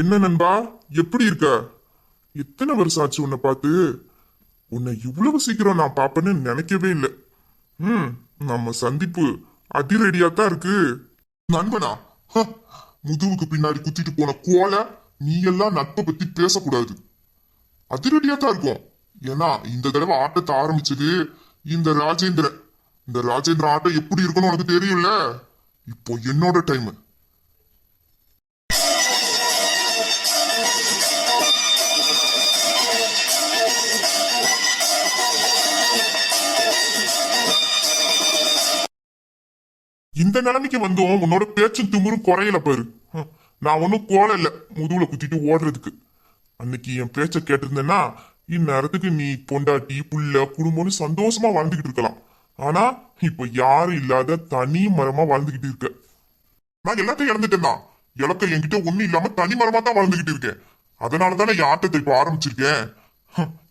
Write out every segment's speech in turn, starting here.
என்ன நண்பா? எப்படி இருக்க? எத்தனை வருஷம் ஆச்சு உன்னை பார்த்து? உன்னை இவ்வளவு சீக்கிரம் நான் பாப்பேன்னு நினைக்கவே இல்லை. ம் நம்ம சந்திப்பு அதிரடியா தான் இருக்கு. நண்பனா ஹ, பின்னாடி குத்திட்டு போன கோலை நீ எல்லாம் நட்பை பத்தி பேசக்கூடாது. அதிரடியா தான் இருக்கும். ஏன்னா இந்த தடவை ஆட்டத்தை ஆரம்பிச்சது இந்த ராஜேந்திரன். இந்த ராஜேந்திரன் ஆட்டம் எப்படி இருக்குன்னு உனக்கு தெரியும்ல? இப்போ என்னோட டைம் இந்த நிலைமைக்கு வந்தும். உன்னோட பேச்சும் திமுறும் குறையல பாரு. நான் ஒன்னும் கோலை இல்ல. முதுகுல குத்திட்டு ஓடுறதுக்கு. அன்னைக்கு என் பேச்ச கேட்டிருந்தேன்னா இந்நேரத்துக்கு நீ பொண்டாட்டி புள்ள குடும்பம்னு சந்தோஷமா வாழ்ந்துகிட்டு இருக்கலாம். ஆனா இப்ப யாரும் இல்லாத தனி மரமா வாழ்ந்துகிட்டு இருக்க. நான் எல்லாத்தையும் இழந்துட்டேன் தான். இலக்க என்கிட்ட ஒண்ணு இல்லாம தனி மரமா தான் வாழ்ந்துகிட்டு இருக்கேன். அதனால தானே என் ஆட்டத்தை இப்ப ஆரம்பிச்சிருக்கேன்.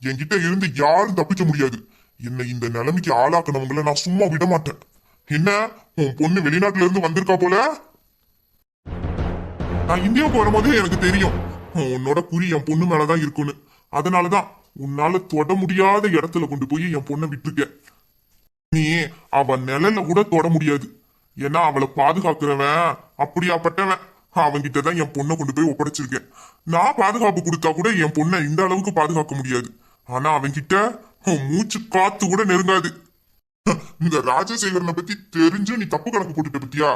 என்கிட்ட இருந்து யாரும் தப்பிக்க முடியாது. என்னை இந்த நிலைமைக்கு ஆளாக்குனவங்களை நான் சும்மா விட மாட்டேன். என்ன? உன் பொண்ணு வெளிநாட்டுல இருந்து வந்திருக்கா போல? நான் இந்தியாவுக்கு வரும்போது எனக்கு தெரியும். உன்னோட குறி என் பொண்ணு மேலதான் இருக்குன்னு. அதனாலதான் உன்னால தொட முடியாத இடத்துல கொண்டு போய் என் பொண்ணை விட்டுருக்க. நீ அவ நிழல கூட தொட முடியாது. ஏன்னா அவளை பாதுகாக்கிறவன் அப்படியாப்பட்டவன். அவன்கிட்ட தான் என் பொண்ணை கொண்டு போய் ஒப்படைச்சிருக்கேன். நான் பாதுகாப்பு கொடுத்தா கூட என் பொண்ணை இந்த அளவுக்கு பாதுகாக்க முடியாது. ஆனா அவன்கிட்ட உன் மூச்சு காத்து கூட நெருங்காது. இந்த ராஜசேகரனை பத்தி தெரிஞ்சு நீ தப்பு கணக்கு போட்டுட்ட பத்தியா?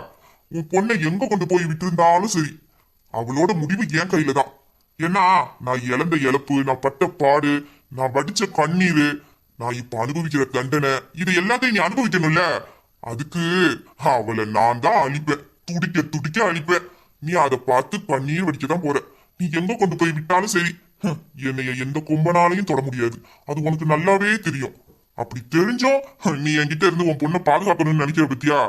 உன் பொண்ணை எங்க கொண்டு போய் விட்டுருந்தாலும் சரி. அவளோட முடிவு என் கையில தான். ஏன்னா நான் இழந்த இழப்பு நான் பட்ட பாடு நான் வடிச்ச கண்ணீர் நான் இப்ப அனுபவிக்கிற தண்டனை இது எல்லாத்தையும் நீ அனுபவிக்கணும்ல? அதுக்கு அவளை நான் தான் அழிப்பேன். துடிக்க துடிக்க அழிப்பேன். நீ அதை பார்த்து கண்ணீர் வடிக்க தான் போற. நீ எங்க கொண்டு போய் விட்டாலும் சரி. ஹம், என்னைய எந்த கொம்பனாலையும் தொட முடியாது. அது உனக்கு நல்லாவே தெரியும். அப்படி தெரிஞ்சோ நீ என்கிட்ட இருந்து உன் பொண்ணை பாதுகாக்கணும்னு நினைக்கிற பத்தியா?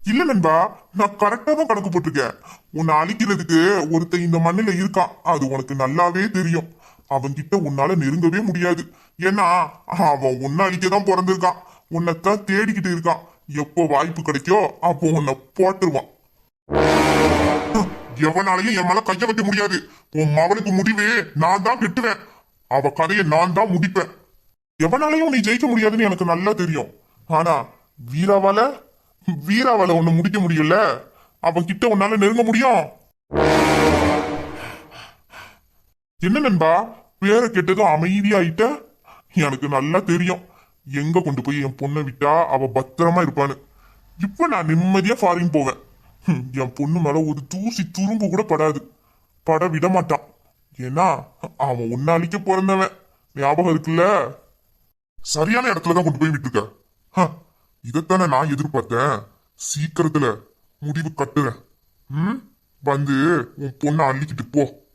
இல்ல நண்பா நான் கரெக்டா தான் கணக்கு போட்டிருக்கேன். உன்னை அழிக்கிறதுக்கு ஒருத்தன் இந்த மண்ணில இருக்கான். அது உனக்கு நல்லாவே தெரியும். அவன்கிட்ட உன்னால நெருங்கவே முடியாது. ஏன்னா அவன் உன்னை அழிக்க தான் பிறந்திருக்கான். உன்னைத்தான் தேடிக்கிட்டு இருக்கான். எப்போ வாய்ப்பு கிடைக்கோ அப்போ உன்னை போட்டுருவான். எவனாலையும் என் மேல கைய வைக்க முடியாது. உன் மவனுக்கு முடிவே நான் தான் கெட்டுவேன். அவ கதையை நான் தான் முடிப்பேன். எவனாலையும் நீ ஜெயிக்க முடியாதுன்னு எனக்கு நல்லா தெரியும். ஆனா வீராவால வீராவால ஒண்ணு முடிக்க முடியல. அவன் கிட்ட உன்னால நெருங்க முடியும். என்ன நண்பா? பேரை கெட்டதும் அமைதியாயிட்ட. எனக்கு நல்லா தெரியும். எங்க கொண்டு போய் என் பொண்ணை விட்டா அவ பத்திரமா இருப்பான்னு. இப்ப நான் நிம்மதியா ஃபாரின் போவேன். என் பொண்ணு மேல ஒரு தூசி துரும்பு கூட படாது. பட விட மாட்டான். ஏன்னா அவன் உன்னாலிக்க பிறந்தவன். ஞாபகம் இருக்குல்ல? சரியான இடத்துல தான் கொண்டு போய் விட்டுருக்க. ஹ, இதைத்தானே நான் எதிர்பார்த்தேன். சீக்கிரத்துல முடிவு கட்டுறேன். ம்? வந்து உன் பொண்ணை அள்ளிக்கிட்டு போ.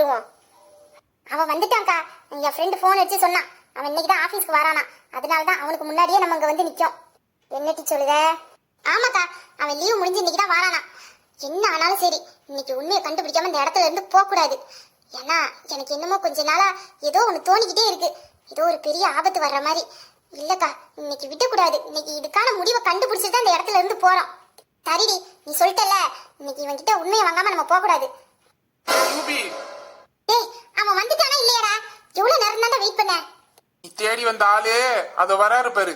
விட்டுருவோம். அவன் வந்துட்டான்க்கா. என் ஃப்ரெண்டு ஃபோன் அடிச்சு சொன்னான். அவன் இன்னைக்கு தான் ஆஃபீஸ்க்கு வரானா அதனால தான் அவனுக்கு முன்னாடியே நம்ம இங்கே வந்து நிற்கும் என்னட்டி சொல்லுத? ஆமாக்கா. அவன் லீவ் முடிஞ்சு இன்னைக்கு தான் வரானா என்ன ஆனாலும் சரி இன்னைக்கு உண்மையை கண்டுபிடிக்காம இந்த இடத்துல இருந்து போகக்கூடாது. ஏன்னா எனக்கு என்னமோ கொஞ்ச நாளா ஏதோ ஒன்று தோணிக்கிட்டே இருக்கு. ஏதோ ஒரு பெரிய ஆபத்து வர்ற மாதிரி. இல்லக்கா இன்னைக்கு விடக்கூடாது. இன்னைக்கு இதுக்கான முடிவை கண்டுபிடிச்சிட்டு தான் இந்த இடத்துல இருந்து போறோம். சரிடி நீ சொல்லிட்டல இன்னைக்கு இவன் கிட்ட உண்மையை வாங்காம நம்ம போகக்கூடாது. டேய் அவன் வந்துட்டானா இல்லையாடா? எவ்வளவு நேரம் தான் வெயிட் பண்ண தேடி வந்த ஆளு அத வராரு பாரு.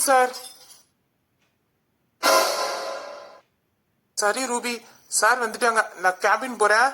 சார். சரி ரூபி. சார் வந்துட்டாங்க. நான் கேபின் போறேன்.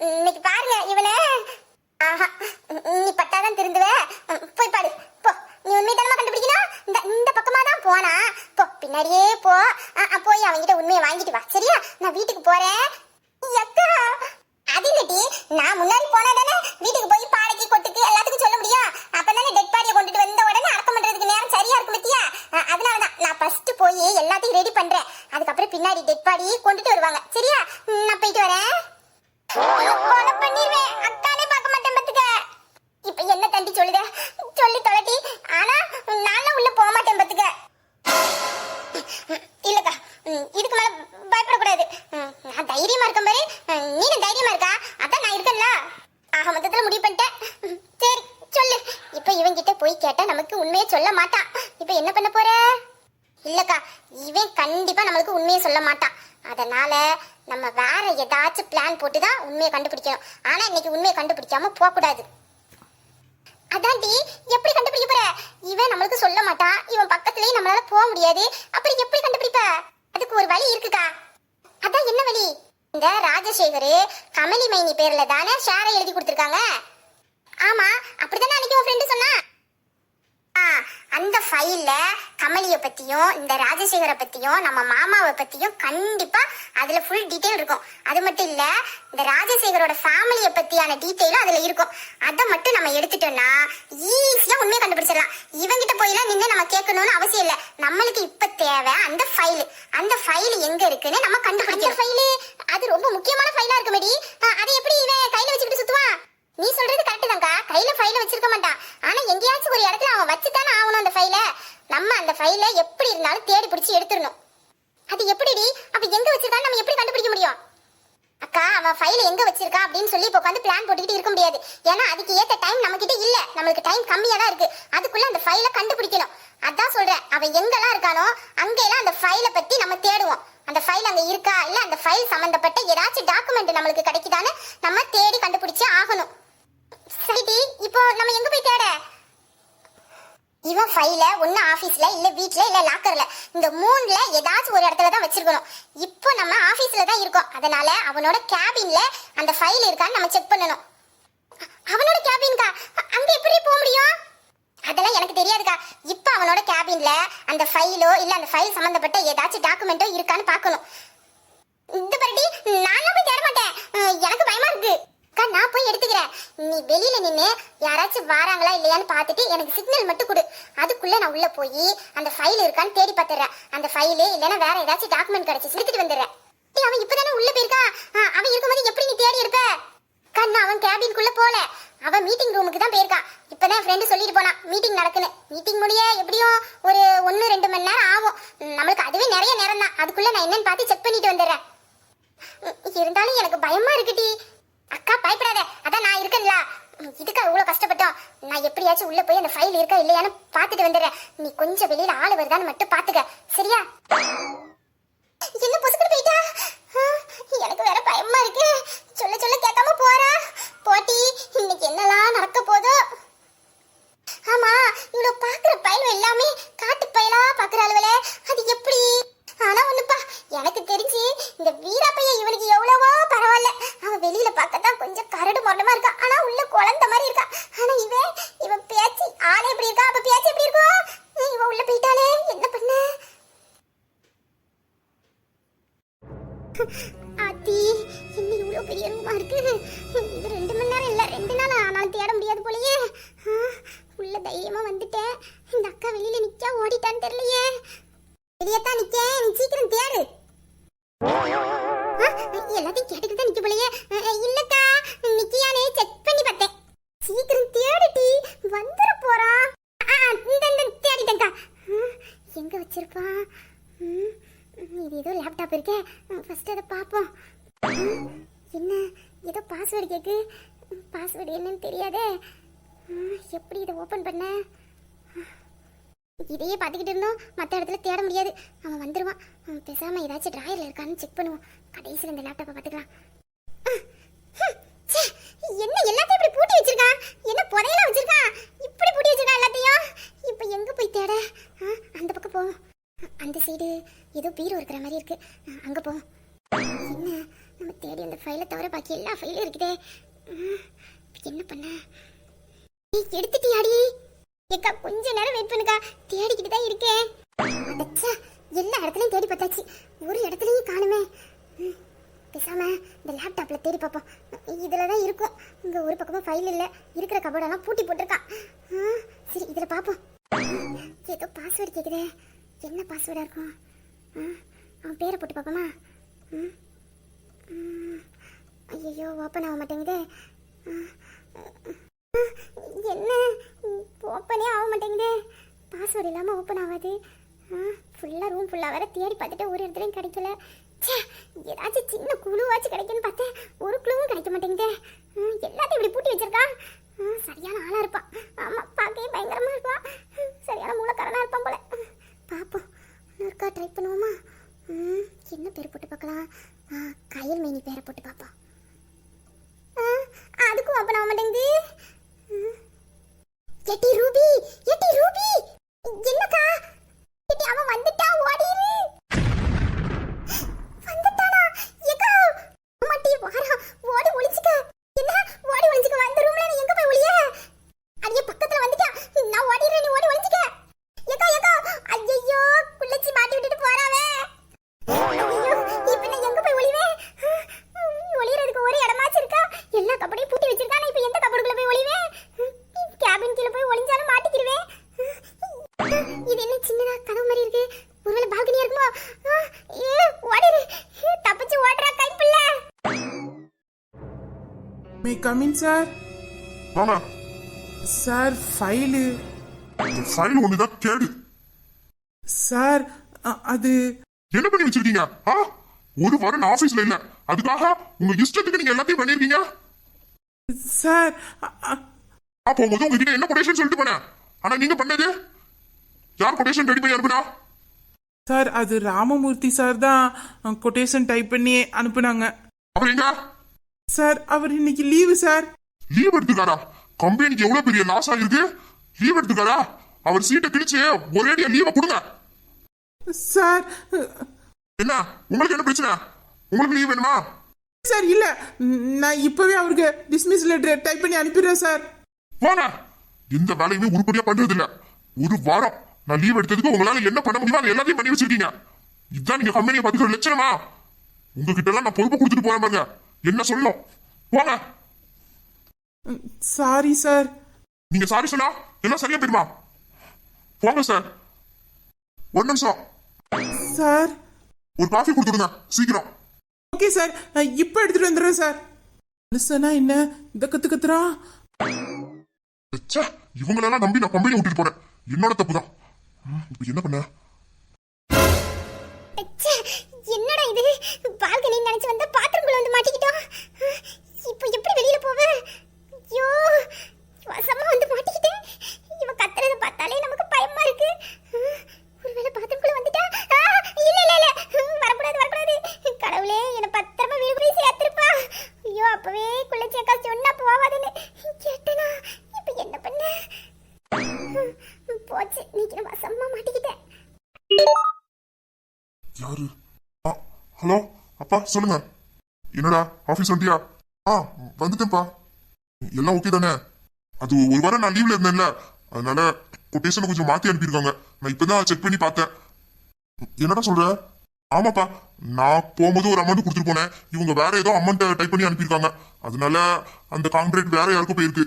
Mm-mm. ஆக மொத்தத்துல முடிவு பண்ணிட்டேன். சரி சொல்லு. இப்ப இவன் கிட்ட போய் கேட்டா நமக்கு உண்மையை சொல்ல மாட்டான். இப்ப என்ன பண்ண போற? இல்லக்கா இவன் கண்டிப்பா நம்மளுக்கு உண்மையை சொல்ல மாட்டான். அதனால நம்ம வேற ஏதாச்சும் பிளான் போட்டு தான் உண்மையை கண்டுபிடிக்கணும். ஆனா இன்னைக்கு உண்மையை கண்டுபிடிக்காம போக கூடாது அதான்டி எப்படி கண்டுபிடிக்க போற? இவன் நம்மளுக்கு சொல்ல மாட்டான். இவன் பக்கத்துலயே நம்மளால போக முடியாது. அப்புறம் எப்படி கண்டுபிடிப்ப? அதுக்கு ஒரு வழி இருக்குக்கா. அதான் என்ன வழி? இந்த ராஜசேகர் கமலி மைனி பேர்ல தானே ஷேரை எழுதி கொடுத்துருக்காங்க? ஆமா அப்படிதானே அன்னைக்கு உன் ஃப்ரெண்டு சொன்னா? அந்த ஃபைல்ல கமலிய பத்தியும் இந்த ராஜசேகரை பத்தியும் நம்ம மாமாவை பத்தியும் கண்டிப்பா அதுல ஃபுல் டீடைல் இருக்கும். அது மட்டும் இல்ல இந்த ராஜசேகரோட ஃபேமிலிய பத்தியான டீடைலும் அதுல இருக்கும். அதை மட்டும் நம்ம எடுத்துட்டோம்னா ஈஸியா உண்மையை கண்டுபிடிச்சிடலாம். இவங்கிட்ட கேட்கணும்னு அவசியம் இல்ல. நம்மளுக்கு இப்ப தேவை அந்த ஃபைல் அந்த ஃபைல் எங்க இருக்குன்னு நம்ம கண்டுபிடிக்கணும். ஃபைல் அது ரொம்ப முக்கியமான ஃபைலா இருக்குமேடி அதை எப்படி இவன் கையில வச்சுக்கிட்டு சுத்துவான்? நீ சொல்றது கரெக்ட் தான்க்கா. கையில ஃபைல வச்சிருக்க மாட்டான். ஆனா எங்கேயாச்சும் ஒரு இடத்துல அவன் வச்சுதானே ஆகணும் அந்த ஃபைல நம்ம அந்த ஃபைல எப்படி இருந்தாலும் தேடி பிடிச்சி எடுத்துடணும். அது எப்படிடி அப்ப எங்க வச்சிருக்கான்னு நம்ம எப்படி கண்டுபிடிக்க முடியும்? அக்கா அவ ஃபைல் எங்க வச்சிருக்கா அப்படின்னு சொல்லி இப்போ உட்காந்து பிளான் போட்டுக்கிட்டு இருக்க முடியாது. ஏன்னா அதுக்கு ஏத்த டைம் நம்ம கிட்ட இல்ல. நம்மளுக்கு டைம் கம்மியா தான் இருக்கு. அதுக்குள்ள அந்த ஃபைல கண்டுபிடிக்கணும். அதான் சொல்றேன். அவன் எங்கெல்லாம் இருக்கானோ அங்கெல்லாம் அந்த ஃபைல பத்தி நம்ம தேடுவோம். அந்த ஃபைல் அங்க இருக்கா? இல்ல அந்த ஃபைல் சம்பந்தப்பட்ட ஏதாச்சும் டாக்குமெண்ட் நம்மளுக்கு கிடைக்குதான்னு நம்ம தேடி கண்டுபிடிச்சே ஆகணும். சரிடி இப்போ நம்ம எங்க போய் தேட? இவன் ஃபைல ஒன்னு ஆபீஸ்ல இல்ல வீட்டில் இல்ல லாக்கர்ல இந்த மூணுல ஏதாச்சும் ஒரு இடத்துல தான் வச்சிருக்கணும். இப்போ நம்ம ஆபீஸ்ல தான் இருக்கோம். அதனால அவனோட கேபின்ல அந்த ஃபைல் இருக்கான்னு நம்ம செக் பண்ணணும். அவனோட கேபின்கா அங்க எப்படி போக முடியும்? அதெல்லாம் எனக்கு தெரியாதுக்கா. இப்போ அவனோட கேபின்ல அந்த ஃபைலோ இல்ல அந்த ஃபைல் சம்பந்தப்பட்ட ஏதாச்சும் டாக்குமெண்ட்டோ இருக்கான்னு பார்க்கணும். இந்த பரட்டி நான் போய் தேட மாட்டேன். எனக்கு பயமா இருக்கு. அக்கா நான் போய் எடுத்துக்கிறேன். நீ வெளியில நின்னு யாராச்சும் வராங்களா இல்லையான்னு பார்த்துட்டு எனக்கு சிக்னல் மட்டும் கொடு. அதுக்குள்ள நான் உள்ள போய் அந்த ஃபைல் இருக்கான்னு தேடி பார்த்துறேன் அந்த ஃபைலு இல்லைன்னா வேற ஏதாச்சும் டாக்குமெண்ட் கிடைச்சு எடுத்துட்டு வந்துடுறேன். அவன் இப்பதானே உள்ள போயிருக்கா? அவன் இருக்கும்போது எப்படி நீ தேடி இருப்ப? கண்ணா அவன் கேபின்குள்ள போல. அவன் மீட்டிங் ரூமுக்கு தான் போயிருக்கான். இப்பதான் ஃப்ரெண்டு சொல்லிட்டு போனான் மீட்டிங் நடக்குன்னு. மீட்டிங் முடிய எப்படியும் ஒரு ஒன்று ரெண்டு மணி நேரம் ஆகும். நம்மளுக்கு அதுவே நிறைய நேரம் தான் அதுக்குள்ள நான் என்னன்னு பார்த்து செக் பண்ணிட்டு வந்துடுறேன். இருந்தாலும் எனக்கு பயமா இருக்குடி அக்கா பயப்படாத அதான் நான் இருக்கேன்ல உம், இதுக்கா இவ்வளோ கஷ்டப்பட்டோம் நான் எப்படியாச்சும் உள்ள போய் அந்த ஃபைல் இருக்கா இல்லையான்னு பார்த்துட்டு வந்துடுறேன். நீ கொஞ்சம் வெளியில ஆள் வருதான்னு மட்டும் பார்த்துக்க. சரியா? என்ன பொசுக்கிட்டு போயிட்டா? எனக்கு வேற பயமா இருக்கு. சொல்ல சொல்ல கேட்காம போறா. போட்டி இன்னைக்கு என்னலாம் நடக்க போதோ. ஆமா இவ்வளவு பாக்குற பயலும் எல்லாமே காட்டு பயலா பாக்குற அளவுல. அது எப்படி? ஆனா ஒண்ணுப்பா எனக்கு தெரிஞ்சு இந்த வீரப்பையன் இவனுக்கு எவ்வளவோ பரவாயில்ல. அவன் வெளியில பார்க்கத்தான் கொஞ்சம் கரடு மரணமா இருக்கா. ஆனா உள்ள குழந்தை மாதிரி இருக்கா. ஆனா இவன் இவன் பேச்சு ஆளே எப்படி இருக்கா? அப்ப பேச்சு எப்படி இருக்கும்? இவன் உள்ள போயிட்டாலே என்ன பண்ண? ஆத்தி இன்னும் இவ்வளவு பெரிய ரூமா இருக்கு? இது ரெண்டு மணி நேரம் இல்ல ரெண்டு நாள் ஆனாலும் தேட முடியாது போலயே ஆ, உள்ள தைரியமா வந்துட்டேன் இந்த அக்கா வெளியில நிக்கா ஓடிட்டான்னு தெரியலையே தான் நிக்கேன் நீ சீக்கிரம் தேடு. எல்லாத்தையும் கேட்டுக்கிட்டு தான் நிக்க போலயே. இல்லக்கா. நிக்கியானே செக் பண்ணி பார்த்தேன். சீக்கிரம் தேடுடி. வந்துட போறா. ஆ, தேடிட்டேன்க்கா. எங்க வச்சிருப்பா? இது ஏதோ லேப்டாப் இருக்கே. ஃபர்ஸ்ட் அதை பார்ப்போம். என்ன? ஏதோ பாஸ்வேர்டு கேக்கு. பாஸ்வேர்டு என்னன்னு தெரியாதே. எப்படி இதை ஓப்பன் பண்ண? இதையே பார்த்துக்கிட்டு இருந்தோம். மற்ற இடத்துல தேட முடியாது. அவன் வந்துடுவான் அவன் பேசாமல் ஏதாச்சும் ட்ராயரில் இருக்கான்னு செக் பண்ணுவோம் கடைசியில் இந்த லேப்டாப்பை பார்த்துக்கலாம். என்ன எல்லாத்தையும் இப்படி பூட்டி வச்சிருக்கான் என்ன புதையெல்லாம் வச்சிருக்கான் இப்படி பூட்டி வச்சிருக்கான் எல்லாத்தையும்? இப்போ எங்கே போய் தேட? அந்த பக்கம் போவோம். அந்த சைடு ஏதோ பீரோ இருக்கிற மாதிரி இருக்கு. அங்கே போவோம். என்ன? நம்ம தேடி அந்த ஃபைலை தவிர பாக்கி எல்லா ஃபைலும் இருக்குதே. என்ன பண்ண? நீ எடுத்துட்டியாடி? ஏக்கா கொஞ்ச நேரம் வெயிட் பண்ணுக்கா. தேடிக்கிட்டு தான் இருக்கேன். அடச்சே, எல்லா இடத்துலையும் தேடி பார்த்தாச்சு. ஒரு இடத்துலையும் காணுமே. ம், பேசாம இந்த லேப்டாப்ல தேடி பார்ப்போம். இதுல தான் இருக்கும். இங்க ஒரு பக்கமும் ஃபைல் இல்ல. இருக்கிற கபோர்டெல்லாம் பூட்டி போட்டிருக்கான் சரி இதுல பார்ப்போம். ஏதோ பாஸ்வேர்டு கேக்குதே. என்ன பாஸ்வேர்டா இருக்கும்? அவன் பேரை போட்டு பார்ப்போமா? ம், ம், ஐயோ ஓப்பன் ஆக மாட்டேங்குதே. என்ன? ஓப்பனே ஆக மாட்டேங்குதே. பாஸ்வேர்டு இல்லாமல் ஓப்பன் ஆகாது. ஃபுல்லாக ரூம் ஃபுல்லாக வேற தேடி பார்த்துட்டு ஒரு இடத்துலையும் கிடைக்கல. ச்சே ஏதாச்சும் சின்ன குழுவாச்சும் கிடைக்குன்னு பார்த்தேன். ஒரு குழுவும் கிடைக்க மாட்டேங்குதே. எல்லாத்தையும் இப்படி பூட்டி வச்சிருக்கான் சரியான ஆளாக இருப்பான் ஆமாம் பார்க்கவே பயங்கரமாக இருப்பான் சரியான மூலக்காரனாக இருப்பான் போல. பார்ப்போம் இருக்கா ட்ரை பண்ணுவோமா? என்ன பேர் போட்டு பார்க்கலாம்? கயல் மேனி பேரை போட்டு பார்ப்போம். அதுக்கும் ஓப்பன் ஆக மாட்டேங்குது. எட்டி ரூபி எட்டி ரூபி. என்னக்கா? எட்டி அவன் வந்துட்டா ஓடிரு. வந்துட்டானா? ஏக்கா மட்டி வாரா ஓடி ஒளிச்சுக்க என்ன? ஓடி ஒளிச்சுக்க வந்த ரூம்ல நீ எங்க போய் ஒளிய? அடியே பக்கத்துல வந்துட்டா நான் ஓடிறேன் நீ ஓடி ஒளிச்சுக்க ஏக்கா ஏக்கா ஐயோ குள்ளச்சி மாட்டி விட்டுட்டு போறாவே. ஐயோ கமின் சார் வாங்க சார் ஃபைலு இந்த ஃபைல் ஒண்ணுதான் கேடு. சார் அ- அது என்ன பண்ணி வச்சிருக்கீங்க? ஆ ஒரு வாரம் நான் ஆபீஸ்ல இல்ல. அதுக்காக உங்க இஷ்டத்துக்கு நீங்க எல்லாத்தையும் பண்ணிருக்கீங்க. சார் அ- அ- நான் போகும்போது உங்ககிட்ட என்ன கொட்டேஷன் சொல்லிட்டு போனேன்? ஆனா நீங்க பண்ணது? யார் கொட்டேஷன் ரெடி பண்ணி அனுப்புனா? சார் அது ராமமூர்த்தி சார் தான் கொட்டேஷன் டைப் பண்ணி அனுப்புனாங்க. அவர் எங்க? சார் அவர் இன்னைக்கு லீவு சார். லீவ் எடுத்துக்காரா? கம்பெனிக்கு எவ்வளவு பெரிய லாஸ் ஆகிருக்கு லீவ் எடுத்துக்காரா? அவர் சீட்டை கிழிச்சு ஒரேடியா லீவை கொடுங்க. சார் என்ன? உங்களுக்கு என்ன பிரச்சனை? உங்களுக்கு லீவ் வேணுமா? சார் இல்ல. நான் இப்பவே அவருக்கு டிஸ்மிஸ் லெட்டர் டைப் பண்ணி அனுப்பிடுறேன் சார். போங்க. எந்த வேலையுமே உருப்படியா பண்றது இல்ல ஒரு வாரம் நான் லீவ் எடுத்ததுக்கு உங்களால என்ன பண்ண முடியுமோ அதை எல்லாத்தையும் பண்ணி வச்சிருக்கீங்க. இதுதான் நீங்க கம்பெனியை பாத்துக்கிற லட்சணமா? உங்ககிட்ட எல்லாம் நான் பொறுப்பு கொடுத்துட்டு போறேன் பாருங்க. என்ன சொல்லணும் போங்க சாரி சார் நீங்க சாரி சொன்னா எல்லாம் சரியா போயிருமா போங்க சார் ஒரு நிமிஷம். சார் ஒரு காஃபி கொடுத்துடுங்க சீக்கிரம். ஓகே சார் நான் இப்போ எடுத்துட்டு வந்துடுறேன் சார் மனுஷனா என்ன? இந்த கத்து கத்துறான் ச்சே, இவங்களெல்லாம் நம்பி நான் கம்பெனி விட்டுட்டு போறேன் என்னோட தப்பு தான் இப்ப என்ன பண்ண? என்னடா இது? பால்கனி நினைச்சு வந்த பாத்திரங்குள்ள வந்து மாட்டிக்கிட்டோம் இப்போ எப்படி வெளியில போவேன் ஐயோ வசமா வந்து மாட்டிக்கிட்டேன் இவ கத்துறத பார்த்தாலே நமக்கு பயமா இருக்கு. ஒருவேளை பாத்திரங்குள்ள வந்துட்டா? இல்ல இல்ல இல்ல. வரக்கூடாது வரக்கூடாது. கடவுளே என்ன பத்திரமா வீடு போய் சேர்த்திருப்பா. ஐயோ அப்பவே குளிச்சேக்கா சொன்னா போவாதுன்னு கேட்டனா. இப்போ என்ன பண்ண? போச்சு. நீக்கிற வசமா மாட்டிக்கிட்டேன் யாரு? ஆ ஹலோ அப்பா சொல்லுங்க. என்னடா ஆஃபீஸ் வந்துட்டியா ஆ வந்துட்டேன்ப்பா. எல்லாம் ஓகே தானே? அது ஒரு வாரம் நான் லீவ்ல இருந்தேன்ல. அதனால கொட்டேஷனை கொஞ்சம் மாத்தி அனுப்பியிருக்காங்க. நான் இப்பதான் செக் பண்ணி பார்த்தேன். என்னடா சொல்ற? ஆமாப்பா நான் போகும்போது ஒரு அமௌண்ட் கொடுத்துட்டு போனேன். இவங்க வேற ஏதோ அமௌண்ட் டைப் பண்ணி அனுப்பியிருக்காங்க. அதனால அந்த கான்ட்ராக்ட் வேற யாருக்கும் போயிருக்கு.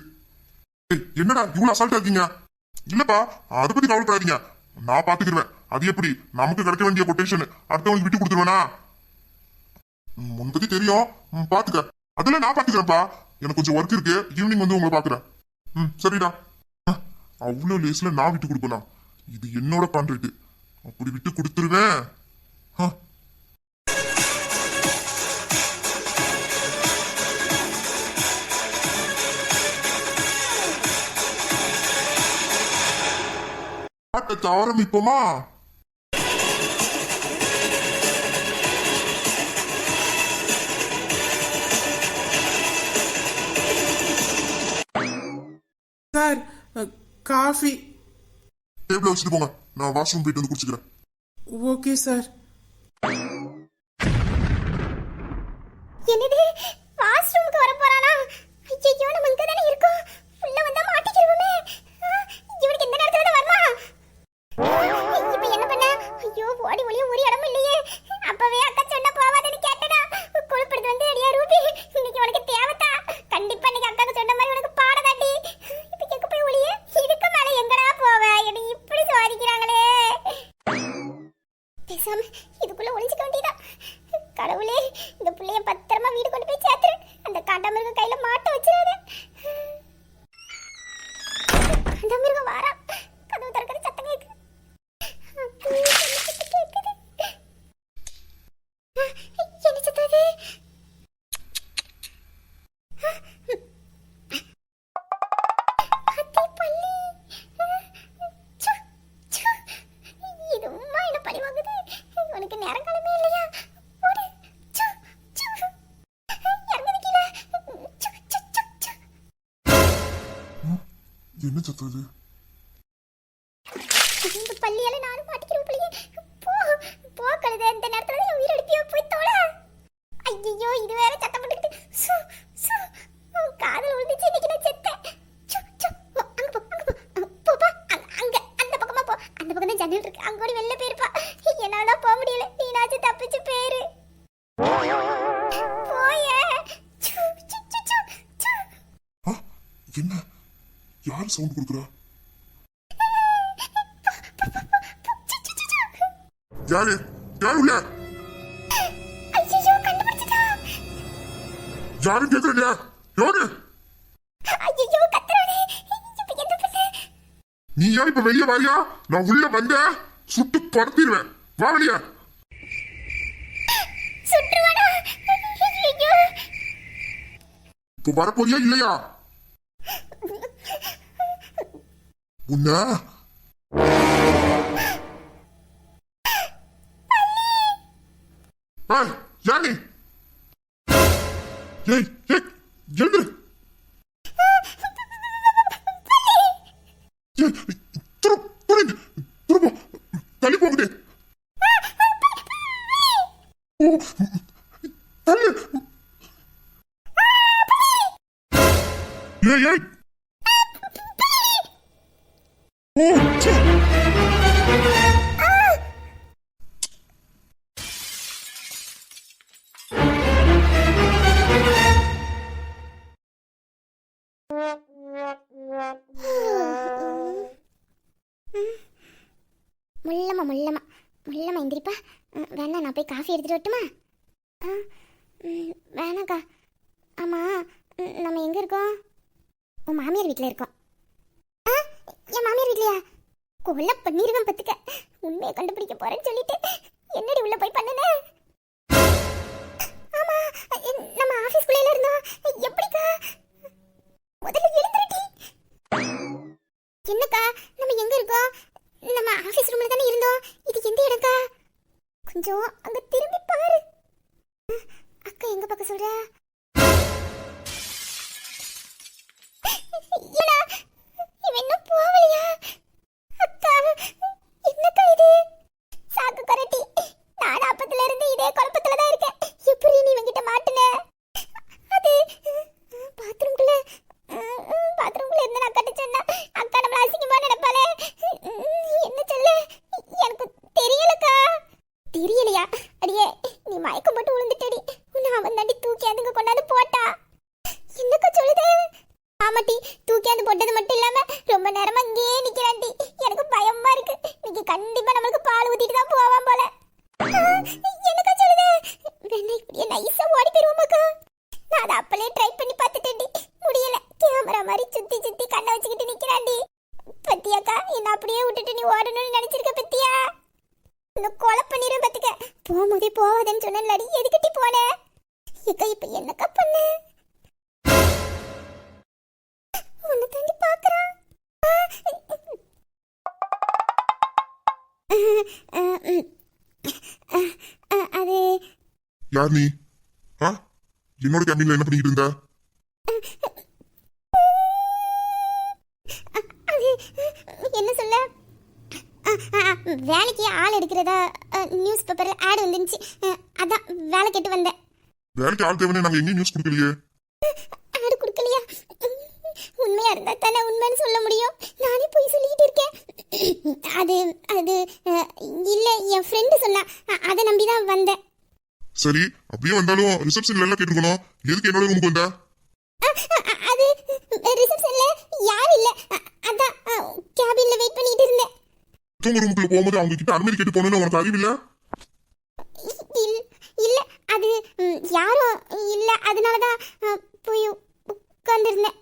என்னடா இவ்வளவு அசால்ட்டா இருக்கீங்க? இல்லப்பா அதை பத்தி கவலைப்படாதீங்க. நான் பாத்துக்கிடுவேன் அது எப்படி? நமக்கு கிடைக்க வேண்டிய கொட்டேஷன் அடுத்தவங்களுக்கு விட்டு கொடுத்துருவேனா? ம், தெரியும். பாத்துக்க. அதெல்லாம் நான் பாத்துக்கிறேன்ப்பா. எனக்கு கொஞ்சம் ஒர்க் இருக்கு. ஈவினிங் வந்து உங்களை பாக்குறேன். ம் சரிடா. அவ்வளோ லேஸ்ல நான் விட்டு கொடுப்பேனா? இது என்னோட கான்ட்ராக்ட் அப்படி விட்டு கொடுத்துருவேன். ஆட்டத்தை ஆரம்பிப்போமா சார் காஃபி. டேபிள் வச்சுட்டு போங்க. நான் வாஷ்ரூம் போயிட்டு வந்து குடிச்சுக்கிறேன். Okay sir. என்னது? வாஷ்ரூமுக்கு வர போறானா? ஐயோ நம்ம இங்க தானே இருக்கோம். உள்ள வந்தா மாட்டிக்கிருவோமே. ஆ, இவனுக்கு இந்த நேரத்துல தான் வருமா? இப்போ என்ன பண்ண? ஐயோ ஓடி ஒளிய ஒரு இடமும் இல்லையே. அப்பவே அக்கா சொன்ன போவாதன்னு கேட்டடா கொழுப்படுத்து வந்து அடியா ரூபி. இன்னைக்கு உனக்கு தேவைத்தா கண்டிப்பா இன்னைக்கு அக்காக்கு பேசாம இதுக்குள்ள ஒளிஞ்சுக்க வேண்டியதா கடவுளே இந்த புள்ளைய பத்திரமா வீடு கொண்டு போய் சேர்த்துரு. அந்த காண்டாமிருகம் கையில மாட்ட வச்சிடாத. சவுண்ட் கொடுக்குறா. யாரு? யாரு உள்ள? யாரும் கேக்குறீங்க யாரு? இப்ப நீ ஏன் இப்ப வெளிய வாரியா நான் உள்ள வந்தேன். சுட்டு படுத்திடுவேன் வா வெளியே. இப்ப வரப்போறியா இல்லையா? முன்னா ஏய் யானி ஏய் ஏய் எழுந்துரு துரு துரு துருப்போ தள்ளி போகுது. ஓ உன் மாமியார் வீட்டில் இருக்கோம். ஆ என் மாமியார் வீட்லையா? கொல்ல பண்ணிருவேன் பத்துக்க உண்மையை கண்டுபிடிக்க போறேன்னு சொல்லிட்டு என்னடி உள்ள போய் பண்ண அது யார் நீ? ஆ? என்னோட கேபின்ல என்ன பண்ணிட்டு இருந்த? என்ன சொல்ல? வேலைக்கு ஆள் எடுக்கிறதா நியூஸ் பேப்பர்ல ஆட் வந்துருந்துச்சு. அதான் வேலை கேட்டு வந்தேன். வேலைக்கு ஆள் தேவைன்னு நாங்க எங்கேயும் நியூஸ் கொடுக்கலையே. ஆடு கொடுக்கலையா? உண்மையா இருந்தா தானே உண்மைன்னு சொல்ல முடியும். நானே போய் சொல்லிக்கிட்டு இருக்கேன். அது அது இல்ல என் ஃப்ரெண்டு சொன்னா அதை நம்பி தான் வந்தேன். சரி அப்படியே வந்தாலும் ரிசப்ஷன்ல எல்லாம் கேட்டுக்கணும் எதுக்கு என்னோட ரூமுக்கு வந்த? அது ரிசப்ஷன்ல யாரும் இல்ல. அதான் கேபின்ல வெயிட் பண்ணிட்டு இருந்தேன். தூங்க ரூமுக்குள்ள போகும்போது அவங்க கிட்ட அனுமதி கேட்டு போகணும்னு உனக்கு அறிவில்ல? இல் இல்ல அது யாரும் இல்ல. அதனால தான் போய் உட்கார்ந்துருந்தேன்.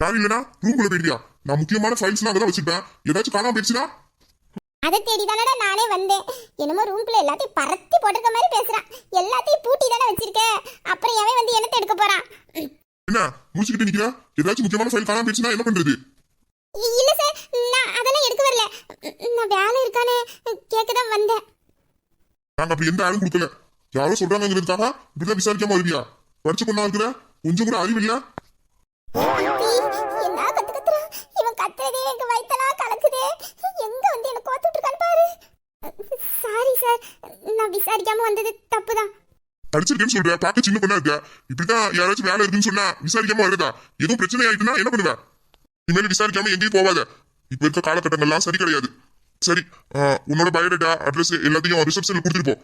யாரும் இல்லனா ரூம்குள்ள போயிடுவியா நான் முக்கியமான ஃபைல்ஸ்லாம் அங்கதான் வச்சிருப்பேன். ஏதாச்சும் காணாம போயிடுச்சுன்னா அதை தேடி தானடா நானே வந்தேன். என்னமோ ரூம்குள்ள எல்லாத்தையும் பரத்தி போட்டிருக்க மாதிரி பேசுறான். எல்லாத்தையும் பூட்டி தானே வச்சிருக்க. அப்புறம் எவன் வந்து என்னத்தை எடுக்க போறான்? என்ன முடிச்சுக்கிட்டு நிக்கிற ஏதாச்சும் முக்கியமான ஃபைல் காணாம போயிடுச்சுன்னா என்ன பண்றது? இல்ல சார் நான் அதெல்லாம் எடுக்க வரல. நான் வேலை இருக்கானே கேட்க தான் வந்தேன். நாங்க அப்படி எந்த ஆளும் கொடுக்கல. யாரோ சொல்றாங்கிறதுக்காக இப்படிதான் விசாரிக்காம வருவியா? படிச்ச பொண்ணா இருக்கிற கொஞ்சம் கூட அறிவு இல்ல என்ன கத்து கத்துறான் இவன் கத்துறதே எங்க வயித்தெல்லாம் கலக்குதே. எங்க வந்து என்ன கோத்துட்டு இருக்கான்னு பாரு. சாரி சார் நான் விசாரிக்காம வந்தது தப்புதான். படிச்சிருக்கேன்னு சொல்ற பார்க்க சின்ன பொண்ணா இருக்க? இப்படிதான் யாராச்சும் வேலை இருக்குன்னு சொன்னா விசாரிக்காம வருதா எதுவும் பிரச்சனை ஆயிட்டுனா என்ன பண்ணுவ? இனிமேல் விசாரிக்காம எங்கேயும் போவாத. இப்ப இருக்க காலகட்டங்கள்லாம் சரி கிடையாது. சரி உன்னோட பயோடேட்டா அட்ரஸ் எல்லாத்தையும் ரிசப்ஷன்ல கொடுத்துட்டு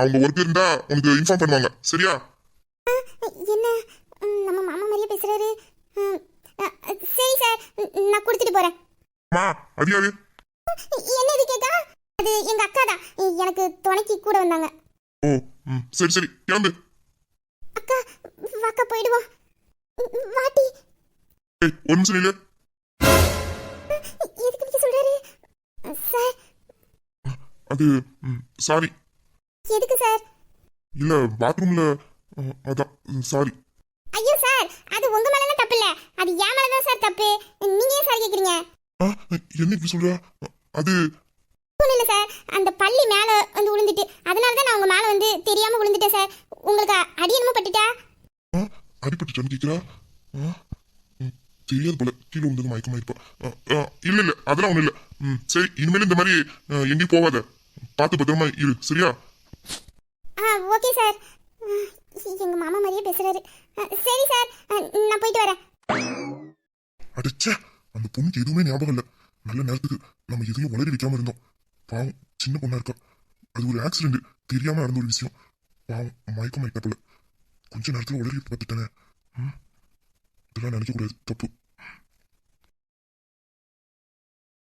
அவங்க ஒர்க் இருந்தா உனக்கு இன்ஃபார்ம் பண்ணுவாங்க. சரியா? என்ன? ம், நம்ம மாமா மாதிரியே பேசுறாரு. ம், சரி சார் ம், நான் கொடுத்துட்டு போறேன். அம்மா அது யாரு? என்ன இது கேக்கா அது எங்க அக்கா தான் எனக்கு துணைக்கு கூட வந்தாங்க. ஓ சரி சரி கிளம்பு. அக்கா வாக்கா போயிடுவோம். வாட்டி. ஏய் ஒரு நிமிஷம் இல்ல எதுக்கு நீங்க சொல்றாரு? சார். அது சாரி. எதுக்கு சார்? இல்ல பாத்ரூம்ல அதான் சாரி. ஐயோ சார் அது உங்க மேல தப்பு இல்ல அது என் மேல தான் சார் தப்பு. நீங்க ஏன் சார் கேக்குறீங்க? என்ன இப்படி சொல்ற? அது ஒண்ணும் இல்ல சார் அந்த பள்ளி மேல வந்து விழுந்துட்டு அதனால தான் நான் உங்க மேல வந்து தெரியாம விழுந்துட்டேன் சார் உங்களுக்கு அடி என்னமோ பட்டுட்டா? ஆ, அடிபட்டுட்டான்னு கேக்குறா? ஆ, ம், தெரியாது போல கீழே விழுந்தது மயக்கமா இருப்பா. ஆ, ஆ, இல்ல இல்ல அதெல்லாம் ஒண்ணும் இல்ல. ம் சரி இனிமேல் இந்த மாதிரி ஆ, எங்கேயும் போகாத. பார்த்து பத்திரமா இரு சரியா? ஆ ஓகே சார் எங்க மாமா மாதிரியே பேசுறாரு. ஆ, சரி சார் ஆ, நான் போயிட்டு வரேன். அடிச்சே அந்த பொண்ணுக்கு எதுவுமே ஞாபகம் இல்ல. நல்ல நேரத்துக்கு நம்ம எதையும் வளரி வைக்காம இருந்தோம். பாவம் சின்ன பொண்ணா இருக்கா. அது ஒரு ஆக்சிடென்ட் தெரியாம நடந்த ஒரு விஷயம். பாவம் மயக்கம் ஆயிட்டாப்புல கொஞ்ச நேரத்துல உளறி பார்த்துட்டேனே. ம்? இதெல்லாம் நினைக்க கூடாது. தப்பு.